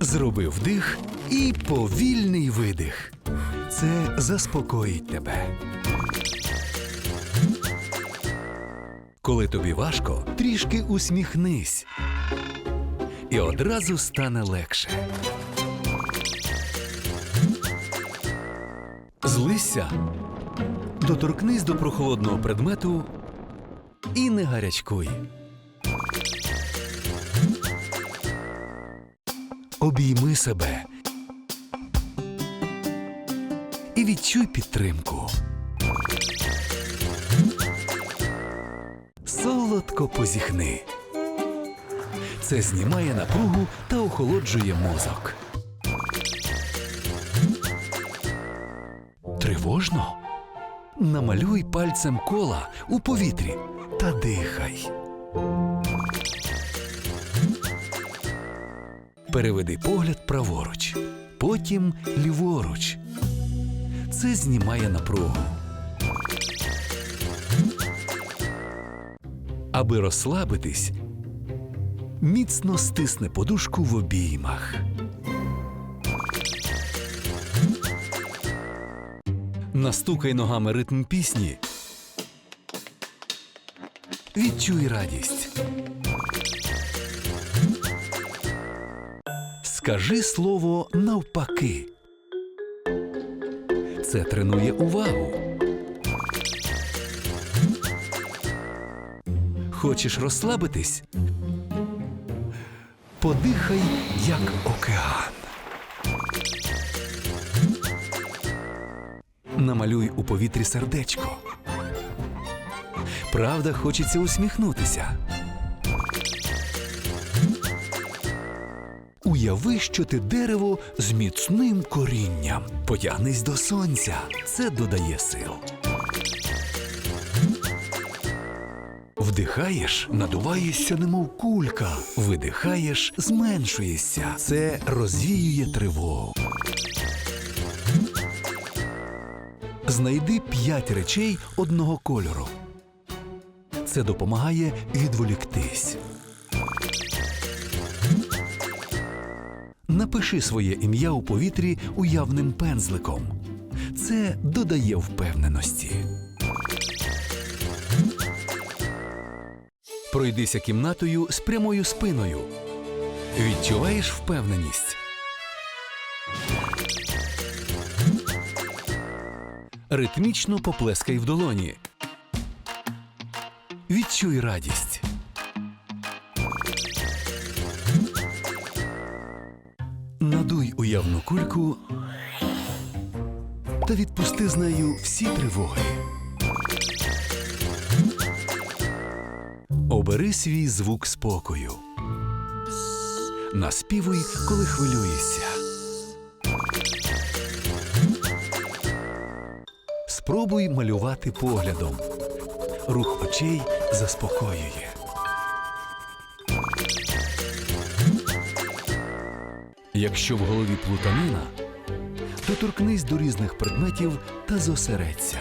Зроби вдих і повільний видих. Це заспокоїть тебе. Коли тобі важко, трішки усміхнись. І одразу стане легше. Злися. Доторкнись до прохолодного предмету і не гарячкуй. Обійми себе і відчуй підтримку. Солодко позіхни. Це знімає напругу та охолоджує мозок. Тривожно? Намалюй пальцем кола у повітрі та дихай. Переведи погляд праворуч, потім ліворуч. Це знімає напругу. Аби розслабитись, міцно стисне подушку в обіймах. Настукай ногами ритм пісні. Відчуй радість. Скажи слово навпаки. Це тренує увагу. Хочеш розслабитись? Подихай як океан. Намалюй у повітрі сердечко. Правда, хочеться усміхнутися. Уяви, що ти дерево з міцним корінням. Потягнись до сонця. Це додає сил. Вдихаєш, надуваєшся, немов кулька. Видихаєш, зменшуєшся. Це розвіює тривогу. Знайди п'ять речей одного кольору. Це допомагає відволіктись. Напиши своє ім'я у повітрі уявним пензликом. Це додає впевненості. Пройдися кімнатою з прямою спиною. Відчуваєш впевненість. Ритмічно поплескай в долоні. Відчуй радість. Надуй уявну кульку та відпусти з нею всі тривоги. Обери свій звук спокою. Наспівуй, коли хвилюєшся. Спробуй малювати поглядом. Рух очей заспокоює. Якщо в голові плутанина, доторкнись до різних предметів та зосередься.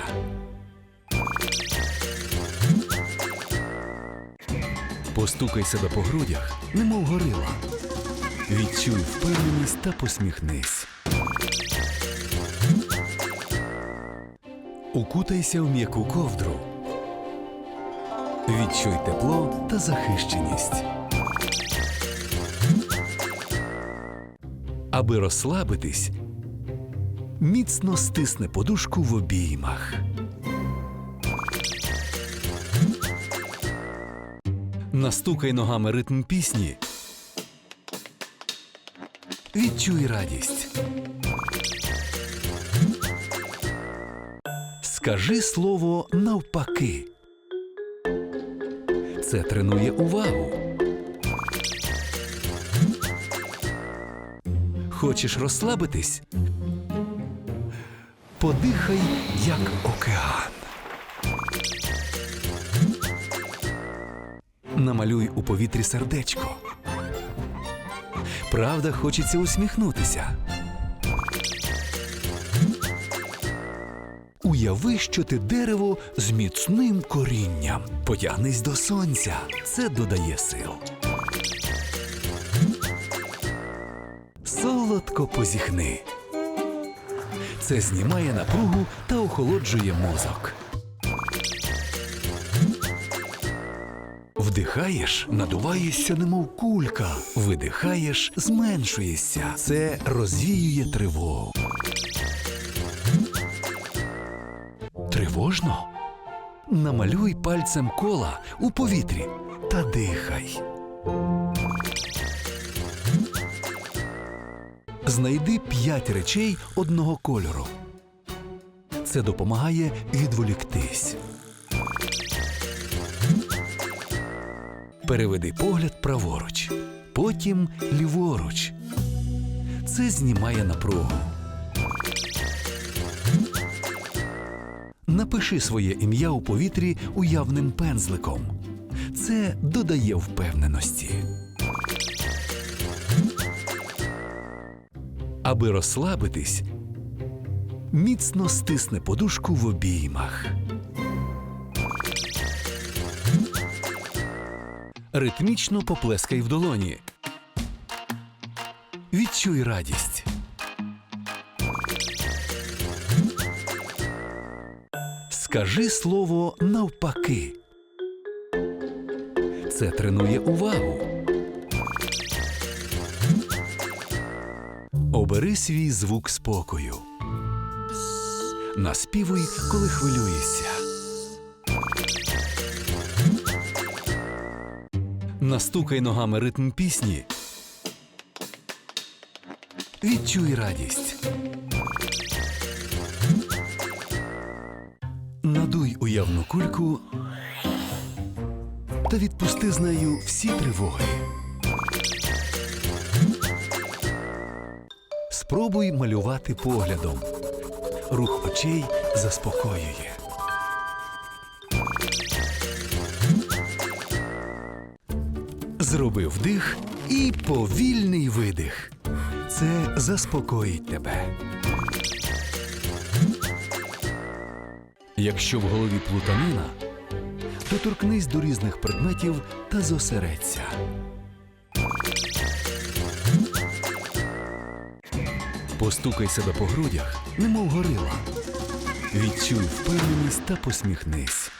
Постукай себе по грудях, немов горила. Відчуй впевненість та посміхнись. Укутайся в м'яку ковдру. Відчуй тепло та захищеність. Аби розслабитись, міцно стисне подушку в обіймах. Настукай ногами ритм пісні. Відчуй радість. Скажи слово навпаки. Це тренує увагу. Хочеш розслабитись? Подихай як океан. Намалюй у повітрі сердечко. Правда, хочеться усміхнутися. Уяви, що ти дерево з міцним корінням. Потягнись до сонця. Це додає сил. Солодко позіхни. Це знімає напругу та охолоджує мозок. Вдихаєш, надуваєшся, немов кулька. Видихаєш, зменшуєшся. Це розвіює тривогу. Тривожно? Намалюй пальцем кола у повітрі та дихай. Знайди п'ять речей одного кольору. Це допомагає відволіктись. Переведи погляд праворуч, потім ліворуч. Це знімає напругу. Напиши своє ім'я у повітрі уявним пензликом. Це додає впевненості. Аби розслабитись, міцно стисне подушку в обіймах. Ритмічно поплескай в долоні. Відчуй радість. Скажи слово навпаки. Це тренує увагу. Обери свій звук спокою. Наспівуй, коли хвилюєшся. Настукай ногами ритм пісні. Відчуй радість. Надуй уявну кульку та відпусти з нею всі тривоги. Спробуй малювати поглядом. Рух очей заспокоює. Зроби вдих і повільний видих. Це заспокоїть тебе. Якщо в голові плутанина, то торкнись до різних предметів та зосередься. Постукай себе по грудях, немов горила. Відчуй впевненість та посміхнись.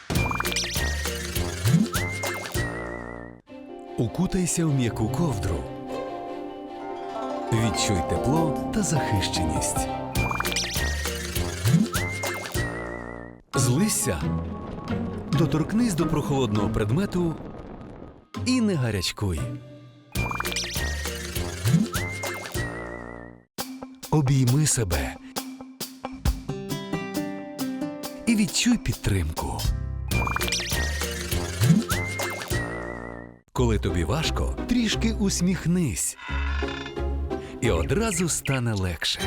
Укутайся в м'яку ковдру. Відчуй тепло та захищеність. Злися. Доторкнись до прохолодного предмету і не гарячкуй. Обійми себе і відчуй підтримку. Коли тобі важко, трішки усміхнись. І одразу стане легше.